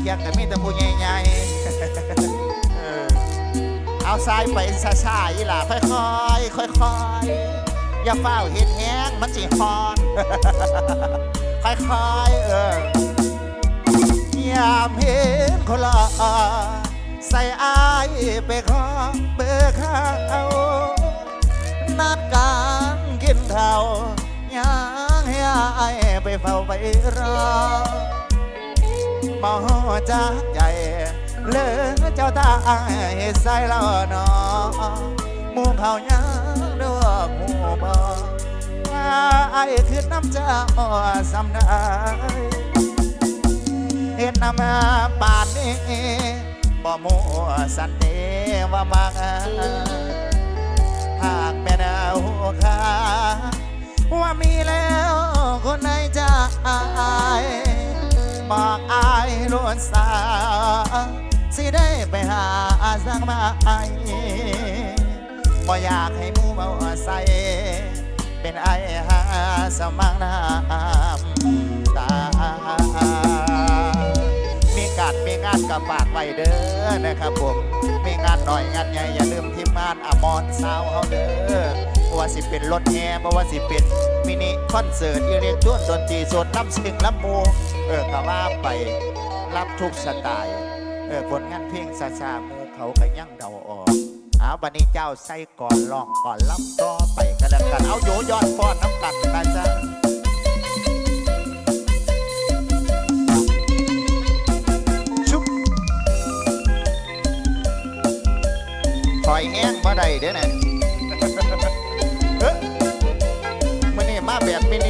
เคียงก็มีแต่ผู้ใหญ่ๆเอาทรายไปซาๆอีหล่ะค่อยๆค่อยๆอย่าเฝ้าเห็นแห้งมันสิฮอนค่อยๆเออยามเห็นคนละใส่อายไปขอเบอร์ข้าวนานกางกินข้าวยังให้อายไปเฝ้าไปรอ มอจากใจเลือเจ้าตาให้ใส่แล้วนอมู่เขายังดอกหมู่บ่ว่าไอ้คือน้ำเจ้าสำได้เห็นน้ำปานนี้บ่มัวสันเดว่ามักหากแม่นเอาคาว่ามีแล้วคนไหนจะอาย บอกอายล้วนสา สิได้ไปหาสักมาไอบ่อยากให้มูเมาใส่เป็นไอหาสมังน้ำตา มีการมีงานกับฝากไว้เด้อนะครับผม มีงานหน่อยงานใหญ่อย่าลืมทีมานอมอนสาวเฮาเด้อ บ่ว่าสิเป็นรถแห่บ่ว่าสิเป็นมินิคอนเสิร์ตอีเล็กทรอนดนตรีสดน้ำสิงลำมูเออก็ว่าไปรับทุกสไตล์เออผลงานเพลงซาซาหมูเขาก็ยังเดาออกเอาบันนี้เจ้าใส่ก่อนร้องก่อนลำต่อไปกันแล้วกันเอาโยยอดฟอนน้ำกันนะจ๊ะชุบคอยแห้งบ่ได้เด้อน่ะ แบบมินิ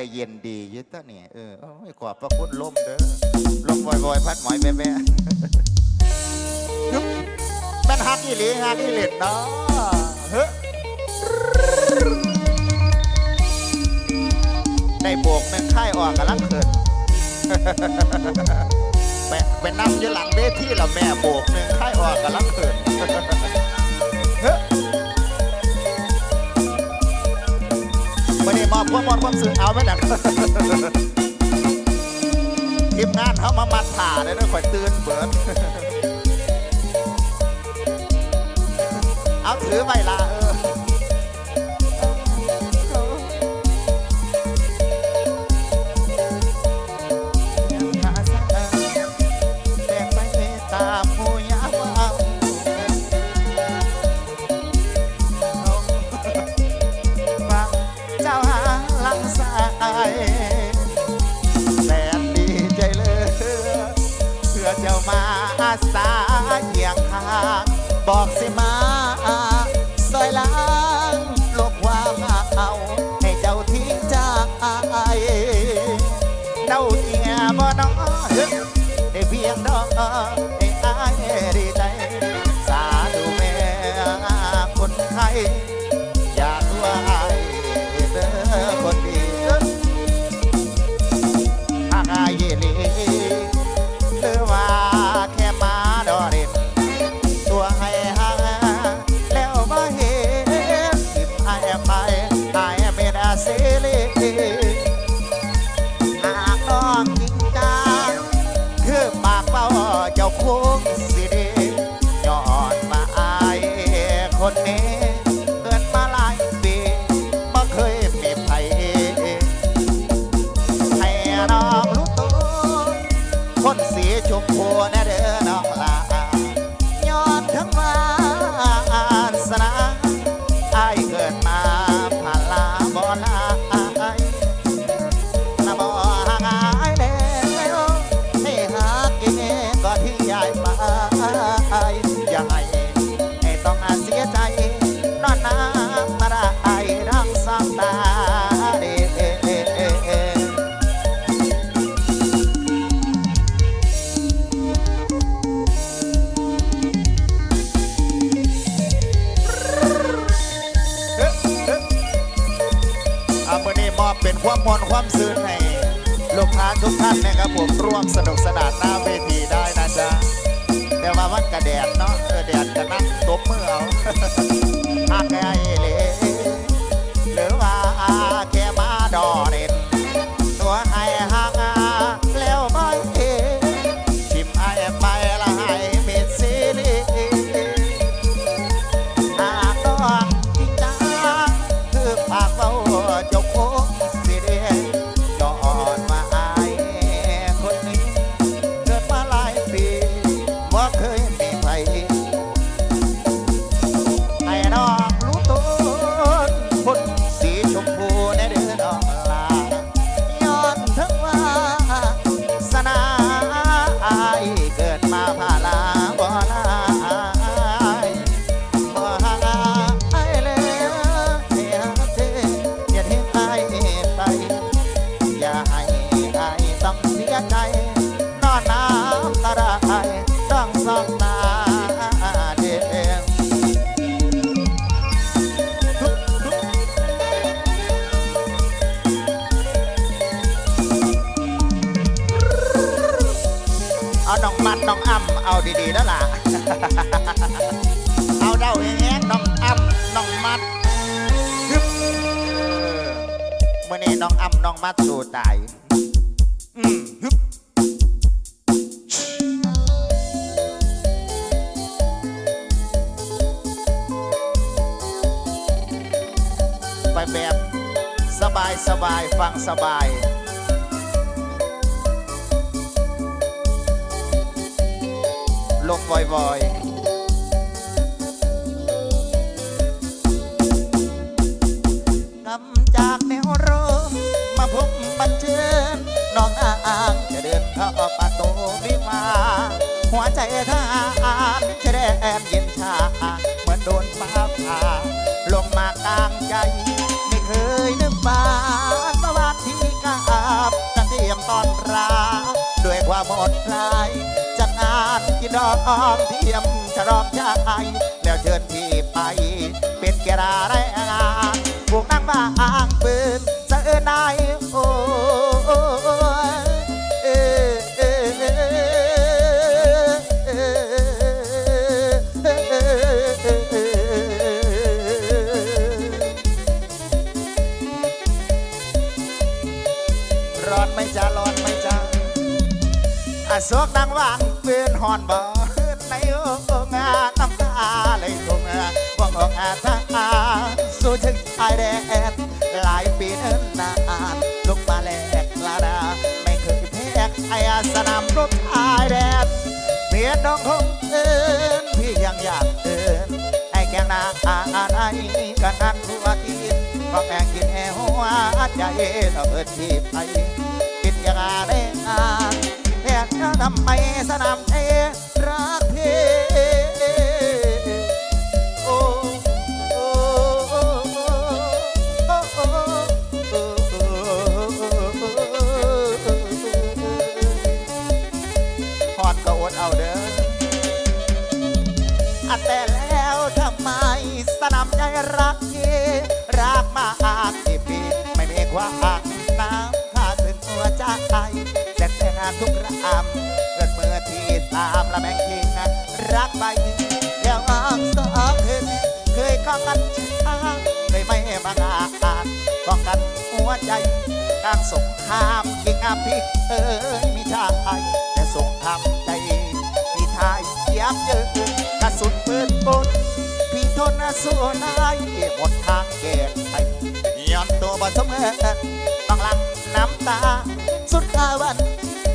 แต่เย็นดียึดตะเนี่ยเออโอ้ยขอบพระคุณลมเด้อลมบอยบอยพัดหมอยแม่แม่ยุบแม่นฮักอีหลีฮักอีเหล็ดเนาะเฮ้อได้โบกหนึ่งค่ายออกกำลังเขินแม่ไปนั่งอยู่หลังเวทีแล้วแม่โบกหนึ่งค่ายออกกำลังเขิน อบความมอนความสื่อเอาไว้หนักทีมงานเขามามัดผ่าเลยด้วยข่อยตื่นเบิดเอาถือไปละ ยงดอกให้อายดีใจ สาธุแม่คนไทย ทุกท่านนะครับผมร่วมสนุกสนานหน้าเวทีได้นะจ๊ะแต่ว่ามันกระแดดเนาะเออแดดก็นั่ง น้องมัดสู้ตาย อืมฮึบไปแบบ สบายสบายฟังสบายลงบ่อยๆ หัวใจทหารจะได้แอบเย็นชา เหมือนโดนฟ้าผ่าลงมากลางใจ ไม่เคยนึกบ้านเมื่อวานที่กราบจะเตรียมตอนรับด้วยความหมดลายจัดงานกินดอกอ้อมเทียมฉลองชาติแล้วเชิญพี่ไป เป็นแกราแรงงานพวกนั่งบ้าอ่างปืนสะเอินนายโอ้ สกดังวางเปืนหอนบ่ในโองอาน้ำตาไหลลงว่างออาตาสู้ถึงชายแดนหลายปีเนิ่นนานลุกมาแลกลาดาไม่เคยแพ้ไอ้สนามรบชายแดนเมียน้องคงเอินพี่ยังอยากเอินไอ้แกงนาอาไอกันนั้นทั่วทีก็แกงกินแหวหัวใจต้องเอินที่ไปกินยาได้งานแพ ทำไมสนามเท ไป แล้วอ้างสองขึ้นเคยข้องกันช้าเคยไม่บางอาจป้องกันหัวใจกลางสงครามยิงอาพิเอ้ยมีชาติแต่สงครามใจมีทายยับเยินกระสุนปืนบนพี่ทนสู้นายหมดทางเกตไปย้อนตัวบ่สมเอิญต้องหลังน้ำตา สุดท้ายวัน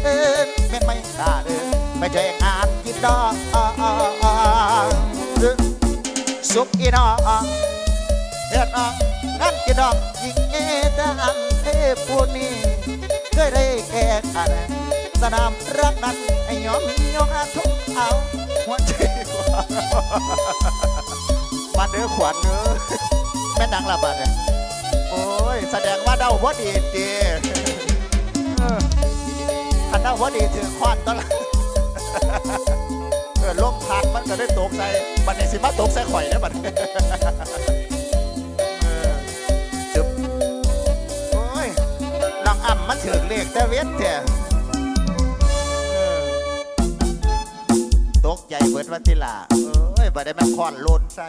เอินเป็นไม่กล้าเดิน ไปช่วยงานกินดอกสุกอีนองเฮ็ดน้องงานกินดอกยิงเอตังเอผู้นี้เคยได้แก่ขันสนามรักนั้นไอ้ยอมยอมทุกเอาหัวใจว่ามาเด้อขวัญเด้อแม่นางละบาดเนี่ยโอ้ยแสดงว่าเดาว่าดีดีอันเดาว่าดีถือควานตอนละ เออลมพัดมันก็ได้ตกใส่บัดนี้สิมาตกใส่ข่อยได้อบัดเออจึบโอ้ยน้องอ่ำมันถือเลขแต่เวทเถอะตกใจเบิดวันทีลาเอ้ยบ่ได้ม่นคอนโลนใส่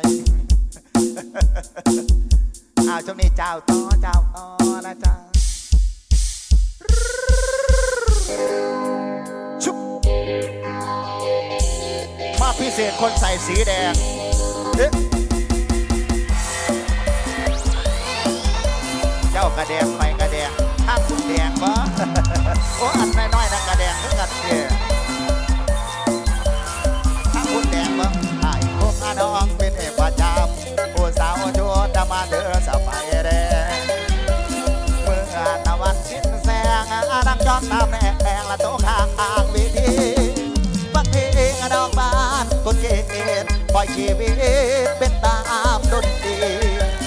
อ้าวช่วงนี้เจ้าต่อเจ้าต่อนะจ๊ะชุ พิเศษคนใส่สีแดงเอ๊ะเจ้ากระแดงไปกระแดงข้ามคุณแดงบ่โอ้อันน้อยๆนะกระแดงคือกันเด้อถ้ ชีวิตเป็นตามดนตรี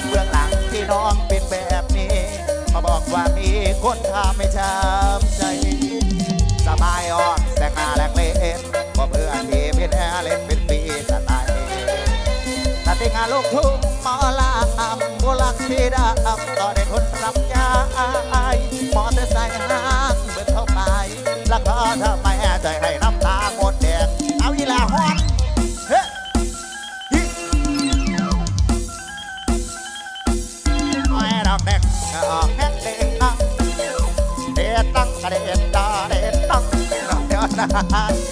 เบื้องหลังที่น้องเป็นแบบนี้ มาบอกว่ามีคนทำไม่ช้ำใจ สบายออนแต่งาแลกเล่นพอเพื่อนที่เป็นแอร์เล่นเป็นปีสไตล์ตัดที่งานลูกทุ่งหมอลำโบลักสีดำต่อได้คนรับยามอเตอร์ไซค์ห้างเบิดเข้าไปแล้วก็ทำ ha ha.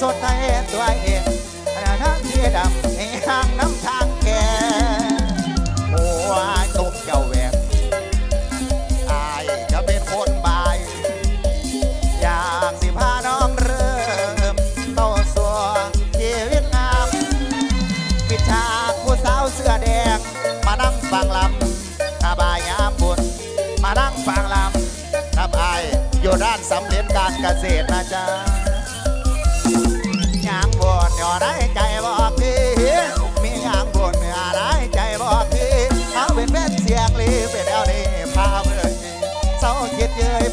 สดในตัวเองขณะนั้นที่ดำในห้างน้ำทางแก่หัวตกเจ้าแหวกอายจะเป็นคนบาย อยากสิพาน้องเริ่มเข้าสู่ชีวิตงามปิดฉากผู้สาวเสื้อแดง มานั่งฟังลำกาบายยามบุญมานั่งฟังลำกับอายอยู่ด้านสำเร็จการเกษตรนะจ๊ะ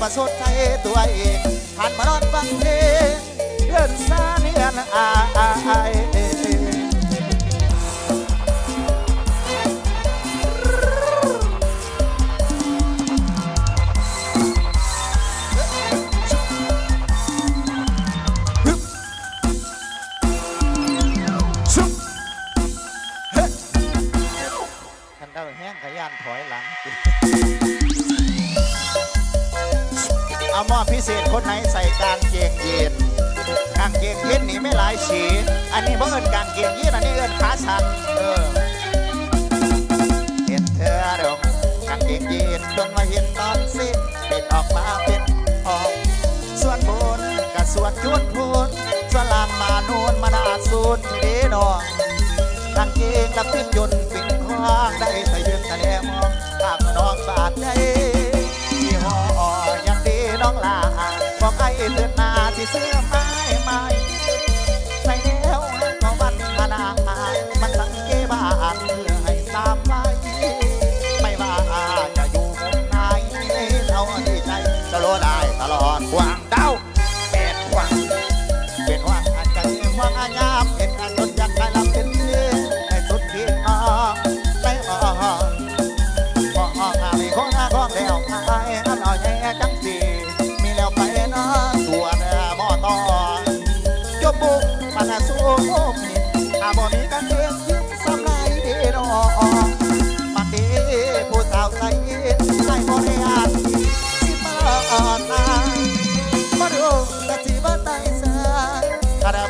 ยดเย้ยประสดใจตัวเองหันมานอนฟังเพลงเดินซาเนียนอายชุบเฮ้คันเดาแห้งขยันถอยหลัง เอามอบพิเศษคนไหนใส่กางเกงยีนกางเกงยีนนี่ไม่หลายสี อันนี้เพราะเอินกางเกงยีนอันนี้เอินขาชันเออเห็นเธอดอกกางเกงยีนจนมาเห็นตอนสิ้นปิดออกมาเป็นออก ส่วนบนกับส่วนจุดพูนสลางมานูนมานาสูนที่เดนองกางเกงกับขึ้นยนต์ปิดคว้างได้แต่ยืนแต่แนมองข้างน้องบาดใจยี่ห้อง น้องลาบอกไอ้เตือนหนาที่เสื้อไม้ไม้ใส่แล้วก็วันพนามันสังเกบานเพื่อให้สามไว้ไม่ว่าจะอยู่มุมไหนเราดีใจจะรู้ได้ตลอดกวางเต้าเป็นกวางเป็นว่างอาจจะเป็นว่างอายาม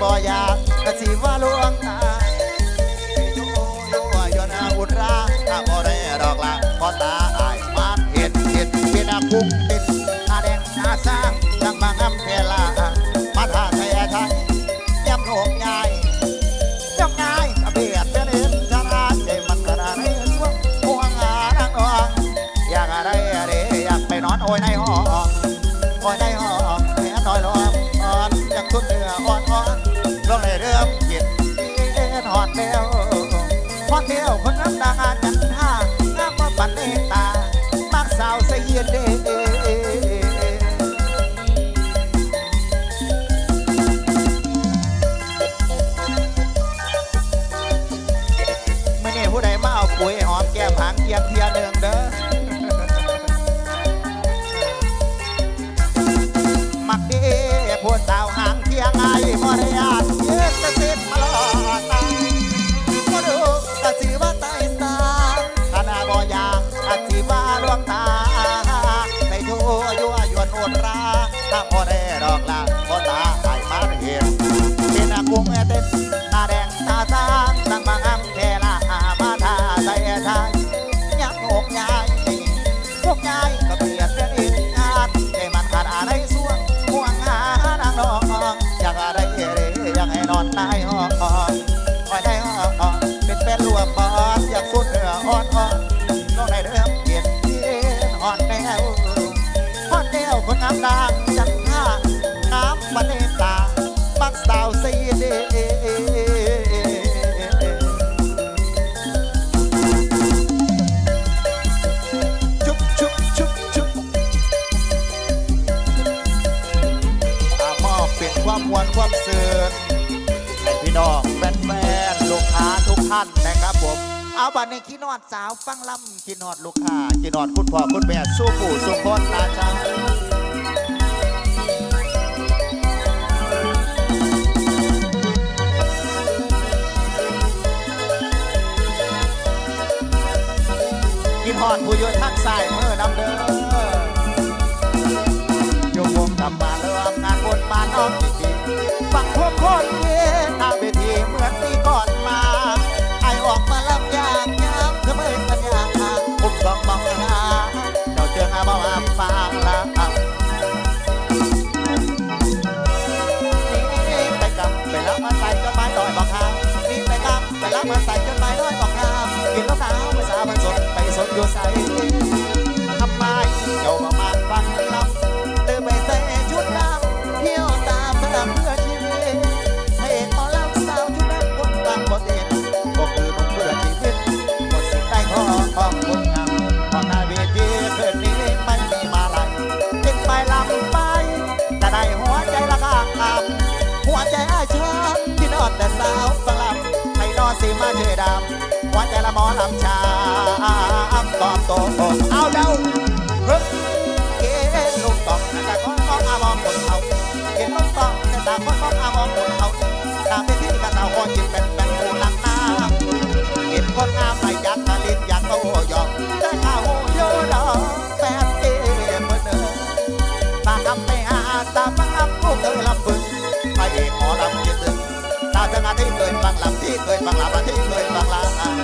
บอยากกะสิว่าลวงตาอยู่อยู่ยนอาอุตราถ้าบ่ได้ดอกละพอตาอายมาเห็นเห็นเป็นอากุ้งติดตาแดงตาสร้างดังบางอำเภอลามาท่าไทยไทยยับโหกใหญ่จับง่ายกระเบียดเป็นเอ็นจะราใจมันกระดาษให้สวงห่วงหานังนองอยากอะไรอะไรอยากไปนอนโอยในห้องโอยในห้อง พอเที่ยวคนน้ำดังอาจันท่าน้ำมาปั่นเนตามักสาวเสียเดมื่อนี้ผู้ใดมาเอาปุ๋ยหอมแก้มหางเกียงเทียหนึ่งเด้อมักเดีผู้สาวหางเทียงไอ้มารยาทยืนจะ นวคนางจังท่างามมาเนตามักสาวสีเดชุบชุบชุบชุบอามอบเป็นความมวลความเสื่อให้พี่น้องแฟนๆลูกค้าทุกท่านนะครับผมเอาบัดนี้ขี้นอดสาวฟังลำขี้นอดลูกค้าขี้นอดคุณพ่อคุณแม่สู้ผู้สู้คนนะจ๊ะ อดผู้อยู่ทางซ้ายมือนำเด้ออยู่วงกลับมาเริ่มงานบนบ้านน้องจริ สีมาเจอดำหัวใจละหมอลำชาตอบโตเอาเดา ที่เคยฟังลาที่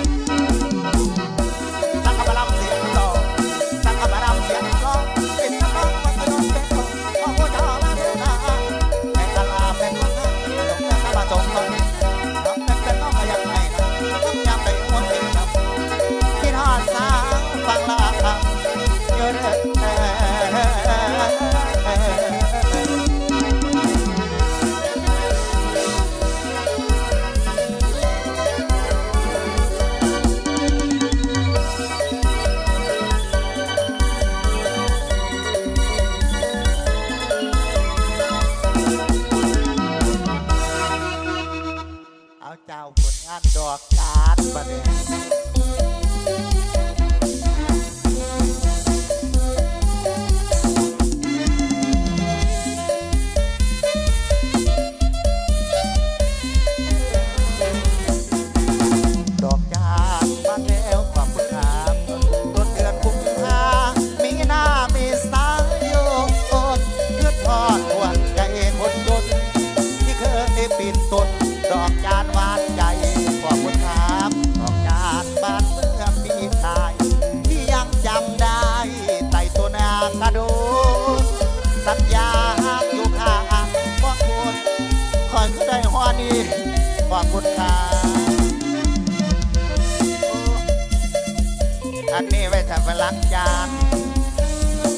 ล้างจาน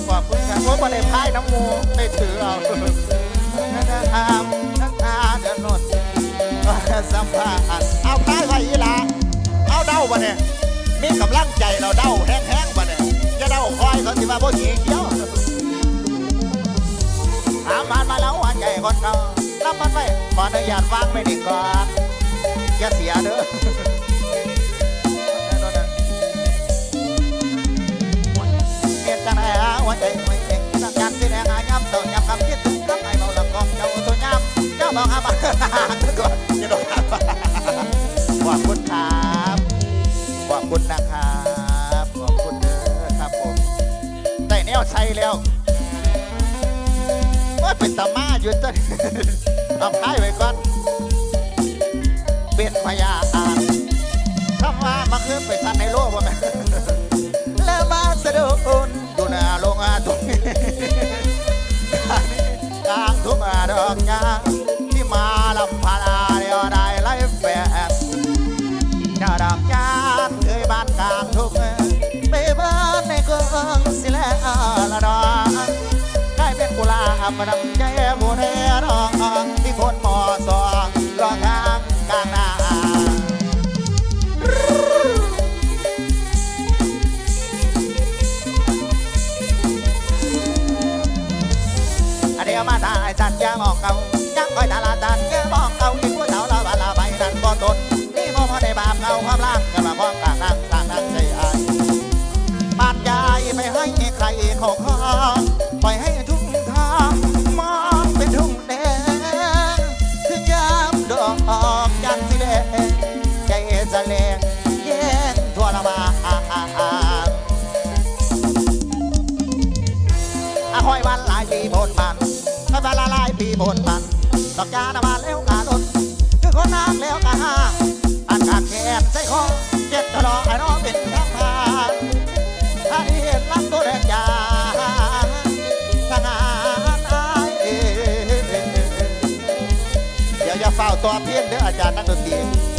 ขอบคุณครับผมมาเลยพายน้ำมูไปถือเอาทำทั้งตาเดือนนนสัมภาษณ์เอาท้ายไว้อีละเอาเด้าบ่เนี่ยมีกำลังใจเราเด้าแห้งๆบ่เนี่ยจะเด้าคอยเขาสิว่าบ่เสียเกี่ยวถามผ่านมาแล้วหัวใจคนเรารับมันไว้ขออนุญาตวางไม่ดีก่อนอย่าเสียเด้อ จังได๋หัวใจไม่เองสักการที่แดงอาย้ำต้องย้ำคำคิดถึงคำไอ้เมาละกองเจ้าตัวยำเจ้าบอกครับก่อนโดนขอบคุณครับขอบคุณนะครับขอบคุณเด้อครับผมได้แนวใช้แล้วว่าเป็นตามาอยู่ต้นเอาพายไว้ก่อนเป็นพยานคำว่ามาคืนไปทันในโลกว่าแม่แล้วมาสะดุน อาโรงอาตุงกลางทุ่งอาดอกยาที่มาลำพาลาเดียวได้ไล่แฟนเจ้าดอกยาเคยบ้านกลางทุ่งไปบ้านในกรุงสิแล้วละดอกกลายเป็นกุหลาบระดับใจบุเรนอง ปล่อยให้ทุ่งทางมองเป็นทุ่งแดงถึงยามดอกจันทร์สีแดงใจจะแรงแย่งทั่วละมาอาห้อยวันหลายปีบนบันถ้าเวลาหลายปีบนบันดอกยาหน้าบาน อาจารย์นักดนตรี